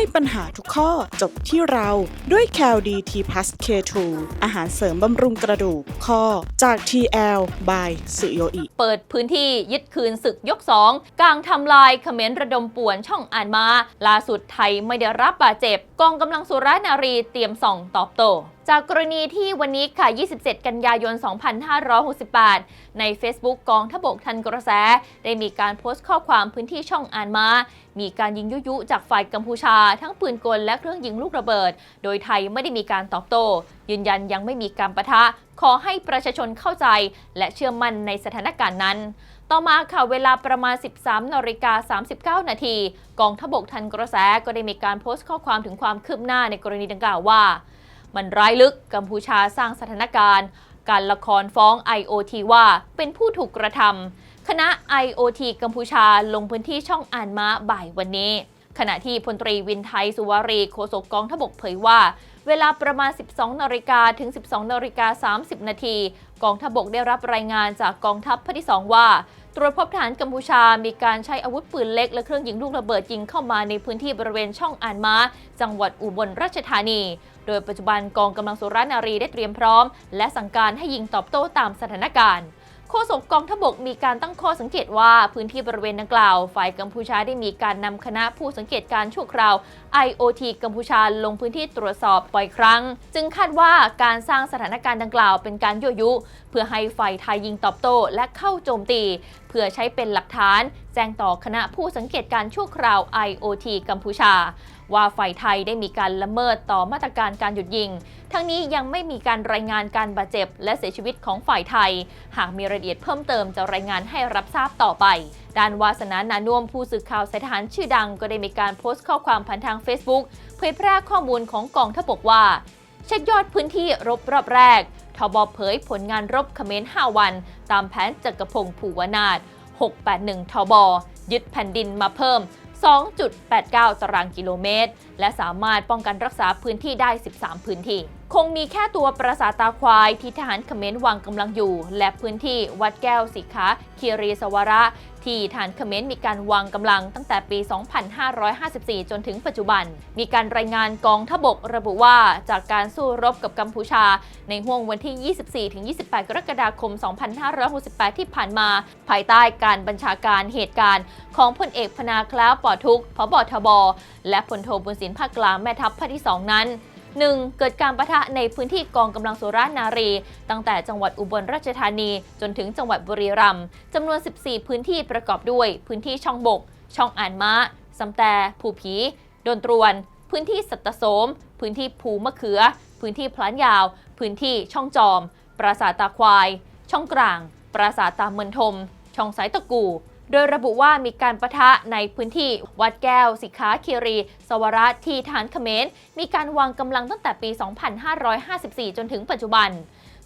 ให้ปัญหาทุกข้อจบที่เราด้วย c a l d t plus K2 อาหารเสริมบำรุงกระดูกข้อจาก TL by สุโยอิเปิดพื้นที่ยึดคืนศึกยกสองกลางทำลายเขมรระดมป่วนช่องอ่านมา ล่าสุดไทยไม่ได้รับบาดเจ็บ กองกำลังสุรานารีเตรียมส่องตอบโต้ จากกรณีที่วันนี้ค่ะ 27 กันยายน 2568 ใน Facebook กองทบกทันกระแส ได้มีการโพสต์ข้อความพื้นที่ช่องอ่านมา มีการยิงยุยุจากฝ่ายกัมพูชา ทั้งปืนกลและเครื่องยิงลูกระเบิด โดยไทยไม่ได้มีการตอบโต้ ยืนยันยังไม่มีการประทะ ขอให้ประชาชนเข้าใจ และเชื่อมั่นในสถานการณ์นั้นต่อมาค่ะเวลาประมาณ 13นาฬิกา39 นาที กองทบกทันกระแสก็ได้มีการโพสต์ข้อความถึงความคืบหน้าในกรณีดังกล่าวว่า มันร้ายลึกกัมพูชาสร้างสถานการณ์ การละครฟ้อง IOT ว่าเป็นผู้ถูกกระทำคณะ IOT กัมพูชาลงพื้นที่ช่องอ่านม้าบ่ายวันนี้ ขณะที่พลตรีวินไทยสุวารีโฆษกกองทบกเผยว่าเวลาประมาณ 12 นาฬิกาถึง 12 นาฬิกา 30 นาที กองทพบกได้รับรายงานจากกองทัพภาคที่ 2 ว่า ตรวจพบฐานกัมพูชา มีการใช้อาวุธปืนเล็กและเครื่องยิงลูกระเบิดยิงเข้ามาในพื้นที่บริเวณช่องอ่านม้า จังหวัดอุบลราชธานี โดยปัจจุบันกองกำลังสุรานารีได้เตรียมพร้อม และสั่งการให้ยิงตอบโต้ตามสถานการณ์โฆษกกองทพบกมีการตั้งข้อสังเกตว่าพื้นที่บริเวณดังกล่าว ฝ่ายกัมพูชาได้มีการนำคณะผู้สังเกตการชั่วคราว IOT กัมพูชาลงพื้นที่ตรวจสอบบ่อยครั้ง จึงคาดว่าการสร้างสถานการณ์ดังกล่าวเป็นการยั่วยุ เพื่อให้ฝ่ายไทยยิงตอบโต้และเข้าโจมตีเพื่อใช้เป็นหลักฐานแจ้งต่อคณะผู้สังเกตการณ์ชั่วคราว IOT กัมพูชา ว่าฝ่ายไทยได้มีการละเมิดต่อมาตรการการหยุดยิง ทั้งนี้ยังไม่มีการรายงานการบาดเจ็บ และเสียชีวิตของฝ่ายไทย หากมีรายละเอียดเพิ่มเติมจะรายงานให้รับทราบต่อไปด้านวาสนานานุ่มผู้สื่อข่าวสายทหารชื่อดังก็ได้มีการโพสต์ข้อความผ่านทาง Facebook เผยแพร่ข้อมูลของกองทัพบกว่า เช็คยอดพื้นที่รบรอบแรก ทบเผยผลงานรบเขมร5 วัน ตามแผนจักรพงศ์ภูวนาถ681 ทบ ยึดแผ่นดินมาเพิ่ม 2.89 ตารางกิโลเมตร และสามารถป้องกันรักษาพื้นที่ได้ 13 พื้นที่ คงมีแค่ตัวปราสาทตาควายที่ทหารเขมรวางกำลังอยู่ และพื้นที่วัดแก้วสิขาคีรีสวระที่ฐานเขมรมีการวางกำลังตั้งแต่ปี 2554 จนถึงปัจจุบัน มีการรายงานกองทบกระบุว่าจากการสู้รบกับกัมพูชา ในห่วงวันที่ 24-28 กรกฎาคม 2568 ที่ผ่านมา ภายใต้การบัญชาการเหตุการณ์ ของพลเอกพนาคล้าปอทุกพบทบ และพลโทบุญสินภาคกลางแม่ทัพภาคที่ 2 นั้น 1. เกิดการประทะในพื้นที่กองกำลังสุรานารี ตั้งแต่จังหวัดอุบลราชธานี จนถึงจังหวัดบุรีรัมย์จำนวน 14 พื้นที่ประกอบด้วย พื้นที่ช่องบก ช่องอ่านม้าสำแต่ภูผีโดนตรวน พื้นที่สัตตโสม พื้นที่ภูมะเขือ พื้นที่พลานยาว พื้นที่ช่องจอม ปราสาทตาควาย ช่องกลาง ปราสาทตาเมือนทม ช่องสายตะกู โดยระบุว่ามีการประทะในพื้นที่วัดแก้ว สิขาคีรี สวรที่ฐานเขมร มีการวางกำลังตั้งแต่ปี 2554 จนถึงปัจจุบัน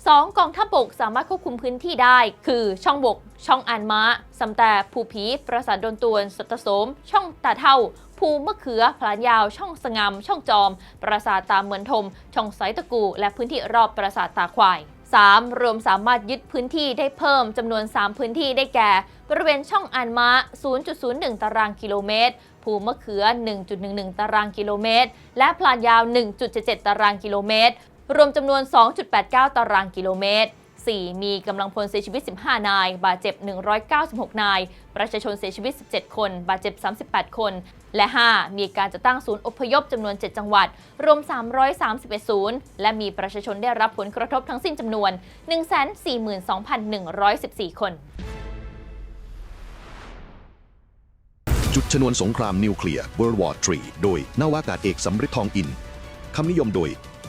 2. กองทัพบกสามารถควบคุมพื้นที่ได้ คือช่องบก ช่องอานม้าสำแต่ภูผี ปราสาทดนตวนสัตโสม ช่องตาเท่า ภูมะเขือพลานยาว ช่องสงาม ช่องจอม ปราสาทตาเหมือนทม ช่องไสตะกู และพื้นที่รอบปราสาทตาควาย 3. รวมสามารถยึดพื้นที่ได้เพิ่มจำนวน 3 พื้นที่ได้แก่ บริเวณช่องอันมะ 0.01 ตารางกิโลเมตร ภูมะเขือ 1.11 ตารางกิโลเมตร และพลานยาว 1.77 ตารางกิโลเมตร รวมจำนวน 2.89 ตารางกิโลเมตร 4. มีกำลังพลเสียชีวิต 15 นาย บาดเจ็บ 196 นาย ประชาชนเสียชีวิต 17 คน บาดเจ็บ 38 คน และ 5. มีการจัดตั้งศูนย์อพยพจำนวน 7 จังหวัด รวม 331 ศูนย์ และมีประชาชนได้รับผลกระทบทั้งสิ้นจำนวน 142,114 คน จุดชนวนสงครามนิวเคลียร์ World War III โดยนาวากาศเอกสำริดทองอิน คำนิยมโดย